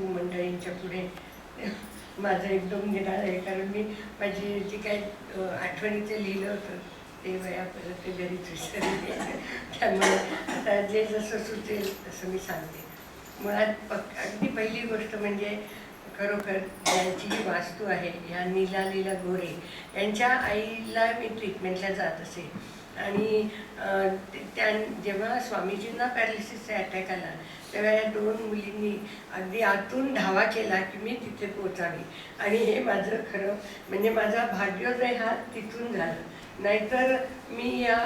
सासू मंडळींच्या पुढे माझं एकदम निराळ आहे कारण मी माझी जे काही आठवणीचं लिहिलं होतं ते वया परत ते घरीच विसरले. त्यामुळे आता जे जसं सुचेल तसं मी सांगते. मुळात पक अगदी पहिली गोष्ट म्हणजे खरोखर ज्यांची जी वास्तू आहे ह्या नीला लीला गोरे यांच्या आईला मी ट्रीटमेंटला जात असे. आणि त्या जेव्हा स्वामीजींना पॅरालिसिसचा अटॅक आला तेव्हा या दोन मुलींनी अगदी आतून धावा केला की मी तिथे पोचावी. आणि हे माझं खरं म्हणजे माझा भाग्योदय हा तिथून झाला. नाहीतर मी या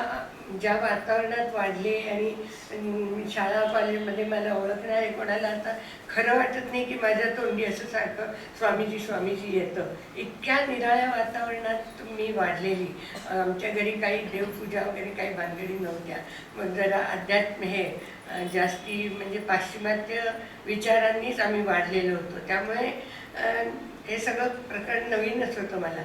ज्या वातावरणात वाढले आणि शाळा कॉलेजमध्ये मला ओळखणारे कोणाला आता खरं वाटत नाही की माझ्या तोंडी असं सारखं स्वामीजी स्वामीजी येतं. इतक्या निराळ्या वातावरणात मी वाढलेली. आमच्या घरी काही देवपूजा वगैरे काही बांधणी नव्हत्या. मग जरा अध्यात्म हे जास्ती म्हणजे पाश्चिमात्य विचारांनीच आम्ही वाढलेलो होतो. त्यामुळे हे सगळं प्रकरण नवीनच होतं मला.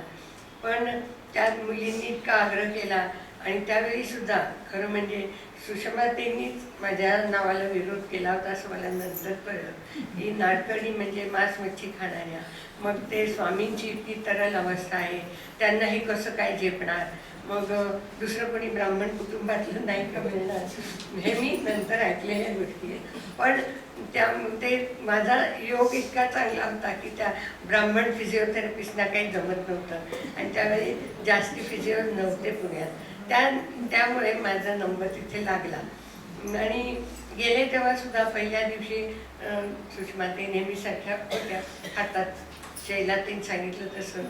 पण त्या मुलींनी इतका आग्रह केला आणि त्यावेळी सुद्धा खरं म्हणजे सुषमातेनीच माझ्या नावाला विरोध केला होता असं मला नंतर कळलं. ही नाडकडी म्हणजे मांस मच्छी खाणाऱ्या. मग ते स्वामींची इतकी तरल अवस्था आहे. त्यांना हे कसं काय झेपणार? मग दुसरं कोणी ब्राह्मण कुटुंबातलं नाही का मिळणार? हे मी नंतर ऐकलेल्या गोष्टी आहेत पण त्या ते माझा योग इतका चांगला होता की त्या ब्राह्मण फिजिओथेरपिस्टना काही जमत नव्हतं. आणि त्यावेळी जास्ती फिजिओ नव्हते पुण्यात. त्या त्यामुळे माझा नंबर तिथे लागला. आणि गेले तेव्हा सुद्धा पहिल्या दिवशी सुषमा ते नेहमीसारख्या होत्या हातात शैलातीन सांगितलं तसं.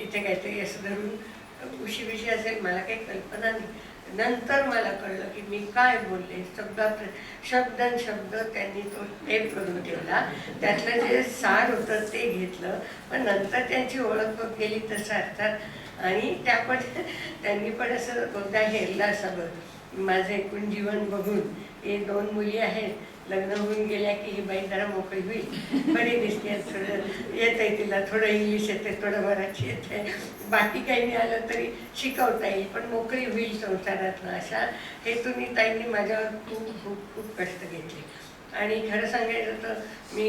इथे काहीतरी असं धरून उशी बिशी असेल मला काही कल्पना नाही. नंतर मला कळलं की मी काय बोलले. सगळा शब्द शब्द त्यांनी तो टेप करून ठेवला. त्यातलं जे सार होतं ते घेतलं. पण नंतर त्यांची ओळख केली गेली तसं अर्थात. आणि त्या पण त्यांनी पण असं बहुधा हेरला सगळं. माझं एकूण जीवन बघून. हे दोन मुली आहेत. लग्न होऊन गेल्या की ही बाई जरा मोकळी होईल. बरी दिसते थोडं येत आहे तिला थोडं इंग्लिश येते थोडं मराठी येते बाकी काही नाही आलं तरी शिकवता येईल पण मोकळी होईल संसारातनं अशा हेतून ताईंनी माझ्यावर खूप खूप खूप कष्ट घेतले. आणि खरं सांगायचं तर मी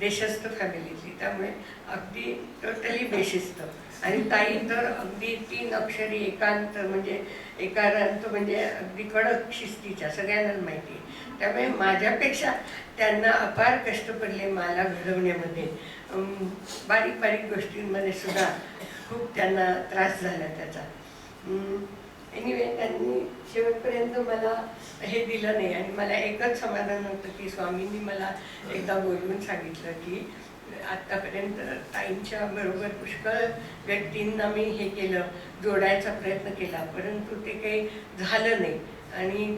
देशस्थ फॅमिलीतली. त्यामुळे अगदी टोटली बेशिस्त. आणि ताई तर अगदी तीन अक्षरी एकांत म्हणजे एकांत म्हणजे अगदी कडक शिस्तीच्या सगळ्यांनाच माहिती आहे. त्यामुळे माझ्यापेक्षा त्यांना अपार कष्ट पडले मला घडवण्यामध्ये. बारीक बारीक गोष्टींमध्ये सुद्धा खूप त्यांना त्रास झाला त्याचा. एनिवे त्यांनी शेवटपर्यंत मला हे दिलं नाही. आणि मला एकच समाधान होतं की स्वामींनी मला एकदा बोलवून सांगितलं की आत्तापर्यंत ताईंच्या बरोबर पुष्कळ व्यक्तींना मी हे केलं जोडायचा प्रयत्न केला. परंतु ते काही झालं नाही. आणि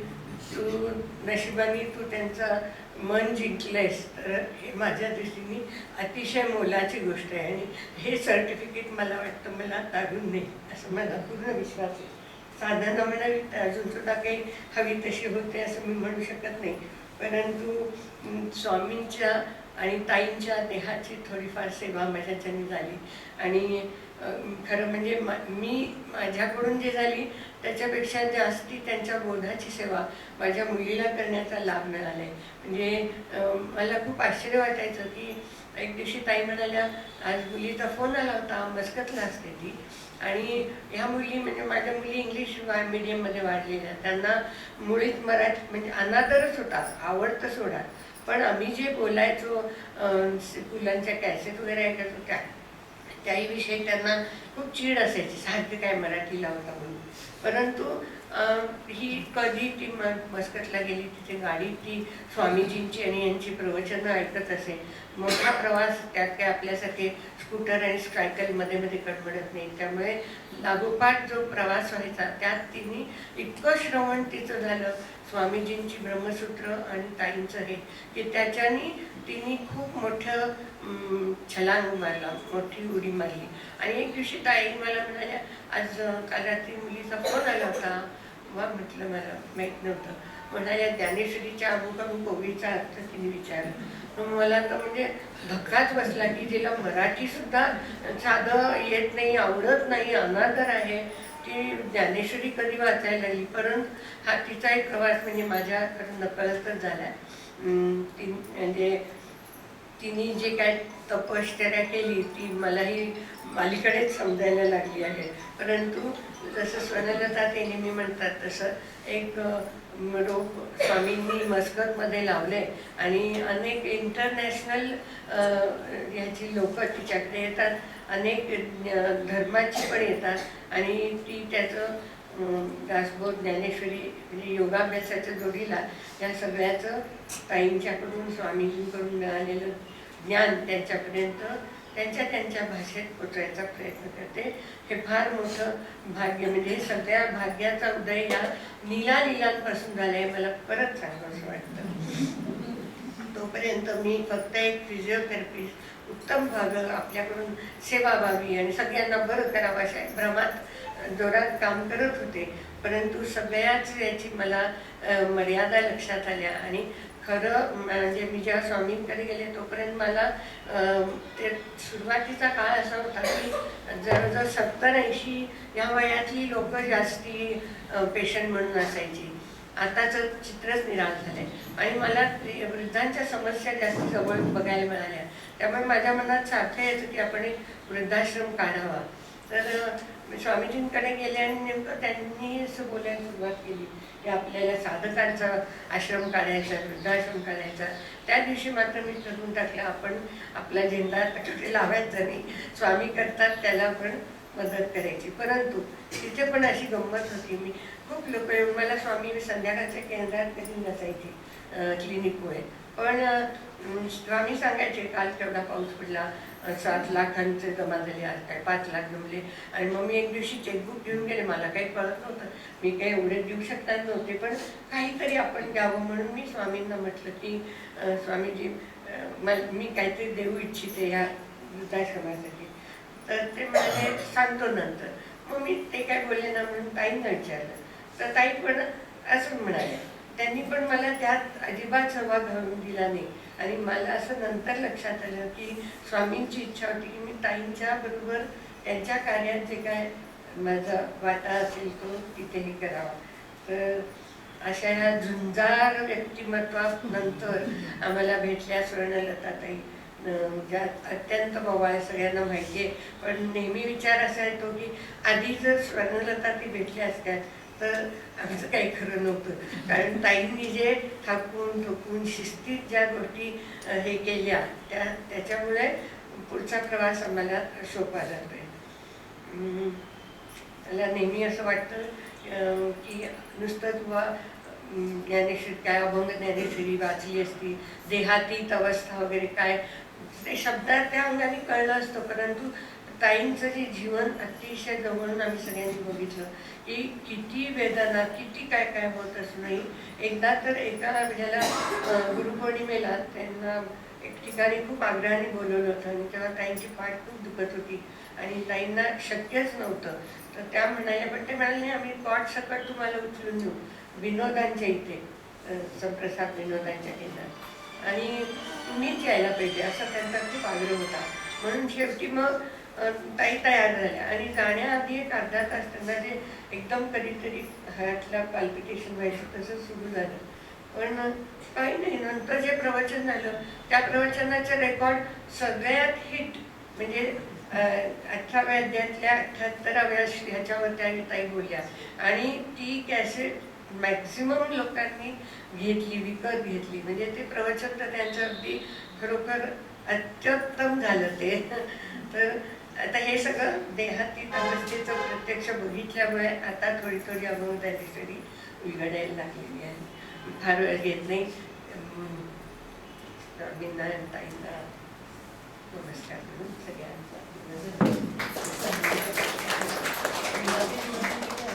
तू नशिबाने तू त्यांचं मन जिंकलंयस तर हे माझ्या दृष्टीने अतिशय मोलाची गोष्ट आहे. आणि हे सर्टिफिकेट मला वाटतं मला तारून नाही असं मला पूर्ण विश्वास आहे. साधना म्हणावी तर अजून सुद्धा काही हवी तशी होते असं मी म्हणू शकत नाही. परंतु स्वामींच्या आणि ताईंच्या देहाची थोडीफार सेवा माझ्याच्याने झाली. आणि खरं म्हणजे मा- मी माझ्याकडून जे झाली त्याच्यापेक्षा जास्ती त्यांच्या बोधाची सेवा माझ्या मुलीला करण्याचा लाभ मिळाला आहे म्हणजे मला खूप आश्चर्य वाटायचं की एक दिवशी ताई म्हणाल्या आज मुलीचा फोन आला होता मस्कतला असते ती? आणि ह्या मुली म्हणजे माझ्या मुली इंग्लिश मीडियममध्ये वाढलेल्या. त्यांना मुळीच मराठी म्हणजे अनादरच होता आवडतं सोडा. पण आम्ही जे बोलायचो मुलांच्या कॅसेट वगैरे ऐकायचो त्या त्याही त्यांना खूप चीड असायची. साहित्य काय मराठी लावता म्हणून. परंतु ही कधी ती मस्कतला गेली तिथे गाडी ती स्वामीजींची आणि यांची प्रवचनं ऐकत असे. मोठा प्रवास त्यात काय आपल्यासाठी स्कूटर आणि सायकलमध्ये मध्ये कडबडत नाही. त्यामुळे लागोपाठ जो प्रवास व्हायचा त्यात तिने इतकं श्रवण तिचं झालं स्वामीजींची ब्रह्मसूत्र आणि ताईंचं हे की त्याच्याने तिने खूप मोठं छलांग मारला मोठी उडी मारली. आणि एक दिवशी ताई मला म्हणाल्या आज काल रात्री मुलीचा फोन आला होता. वा म्हटलं मला माहीत नव्हतं. म्हणाल्या ज्ञानेश्वरीच्या अमुक अमुक ओळीचा अर्थ तिने विचारला. मग मला तर म्हणजे धक्काच बसला की तिला मराठी सुद्धा साधं येत नाही आवडत नाही अनादर आहे. ती ज्ञानेश्वरी कधी वाचायला लागली? परंतु हा तिचा एक प्रवास म्हणजे माझ्या नकळतच झाला. ती म्हणजे तिने जे काय तपश्चर्या केली ती मलाही अलीकडेच समजायला लागली आहे. परंतु जसं स्वनलता ते नेहमी म्हणतात तसं एक रोप स्वामींनी मस्कतमध्ये लावले आणि अनेक इंटरनॅशनल ह्याची लोक तिच्याकडे येतात अनेक धर्माची पण येतात आणि ती त्याचं दासबोध ज्ञानेश्वरी म्हणजे योगाभ्यासाच्या जोडीला या सगळ्याचं ताईंच्याकडून स्वामीजींकडून मिळालेलं ज्ञान त्यांच्यापर्यंत त्यांच्या त्यांच्या भाषेत पोचवायचा प्रयत्न करते. हे फार मोठं भाग्य म्हणजे हे सगळ्या भाग्याचा उदय या नीला लीलांपासून झाला आहे मला परत सांगावं असं वाटतं. तोपर्यंत मी फक्त एक फिजिओथेरपिस्ट उत्तम भाग आपल्याकडून सेवा व्हावी आणि सगळ्यांना बरं करावं अशा भ्रमात जोरात काम करत होते. परंतु सगळ्याच याची मला मर्यादा लक्षात आल्या आणि खरं म्हणजे मी जेव्हा स्वामींकडे गेले तोपर्यंत मला ते सुरुवातीचा काळ असा होता की जवळजवळ सत्तर ऐंशी या वयातली लोक जास्ती पेशंट म्हणून असायची. आताचं चित्रच निराळ झालंय. आणि मला वृद्धांच्या समस्या जास्त जवळ बघायला मिळाल्या. त्यामुळे माझ्या मनात सारखं यायचं की आपण एक वृद्धाश्रम काढावा. तर मी स्वामीजींकडे गेले आणि नेमकं त्यांनी असं बोलायला सुरुवात केली की आपल्याला साधकांचा आश्रम काढायचा वृद्धाश्रम काढायचा. त्या दिवशी मात्र मी ठरवून टाकलं आपण आपला झेंडा तिथे लावायचा नाही. स्वामी करतात त्याला पण मदत करायची. परंतु तिथे पण अशी गंमत होती. मी खूप लोक मला स्वामी संध्याकाळच्या केंद्रात कधी नसायची क्लिनिकमुळे पण स्वामी सांगायचे काल केवढा पाऊस पडला सात लाखांचे जमा झाले आज काय पाच लाख जमले. आणि मग मी एक दिवशी चेकबुक घेऊन गेले मला काही कळत नव्हतं. मी काही एवढे देऊ शकणार नव्हते पण काहीतरी आपण द्यावं म्हणून मी स्वामींना म्हटलं की स्वामीजी मला मी काहीतरी देऊ इच्छिते या वृद्धाश्रमासाठी. तर ते म्हणाले सांगतो नंतर. मग मी ते काय बोलले ना म्हणून ताईंना विचारलं. तर ताई पण असं म्हणाले त्यांनी पण मला त्यात अजिबात सहभाग घालून दिला नाही. आणि मला असं नंतर लक्षात आलं की स्वामींची इच्छा होती की मी ताईंच्या बरोबर त्यांच्या कार्यात जे काय माझा वाटा असेल तो तिथेही करावा. तर अशा ह्या झुंजार व्यक्तिमत्वानंतर आम्हाला भेटल्या स्वर्णलताताई. ताई ज्या अत्यंत मवाळ सगळ्यांना माहिती आहे. पण नेहमी विचार असा येतो की आधी जर स्वर्णलता ती भेटल्या असत्या तर आमचं काही खरं नव्हतं. कारण ताईंनी जे थाकून ठोकून शिस्तीत ज्या गोष्टी हे केल्या त्या त्याच्यामुळे पुढचा प्रवास आम्हाला सोपा जातोय आहे मला नेहमी असं वाटतं की नुसतं किंवा ज्ञानेश्वरी काय अभंग ज्ञानेश्वरी वाचली असती देहातीत अवस्था वगैरे काय ते शब्दात त्या अंगाने कळलं असतं परंतु ताईंचं जे जीवन अतिशय जवळून आम्ही सगळ्यांनी बघितलं की किती वेदना किती काय काय होत असूनही एकदा तर एका आपल्याला गुरुपौर्णिमेला त्यांना एक ठिकाणी खूप आग्रहाने बोलवलं होतं आणि तेव्हा ताईंची पाठ खूप दुखत होती आणि ताईंना शक्यच नव्हतं. तर त्या म्हणाल्या पण ते म्हणाले "नाही, आम्ही पॉट सकट तुम्हाला उचलून देऊ विनोदांच्या इथे संप्रसाद विनोदांच्या केंद्रात. आणि तुम्हीच यायला पाहिजे असा त्यांचा खूप आग्रह होता. म्हणून शेवटी मग ताई तयार झाल्या. आणि जाण्याआधी एक अर्धा तास त्यांना जे एकदम कधीतरी हार्टला पाल्पिटेशन व्हायचं तसं सुरू झालं. पण काही नाही नंतर जे प्रवचन झालं त्या प्रवचनाचे रेकॉर्ड सगळ्यात हिट म्हणजे अठराव्या अध्यायातल्या अठ्याहत्तराव्या ह्याच्यावर त्या ताई बोलल्या. आणि ती कॅसेट मॅक्झिमम लोकांनी घेतली विकत घेतली. म्हणजे ते प्रवचन तर त्यांचं अगदी खरोखर अत्युत्तम झालं ते. तर आता हे सगळं देहातील अवस्थेचं प्रत्यक्ष बघितल्यामुळे आता थोडी थोडी अनुभव तरी उलगडायला लागलेली आहे. फार वेळ घेत नाही. अं, ताईंना नमस्कार करून सगळ्यांचा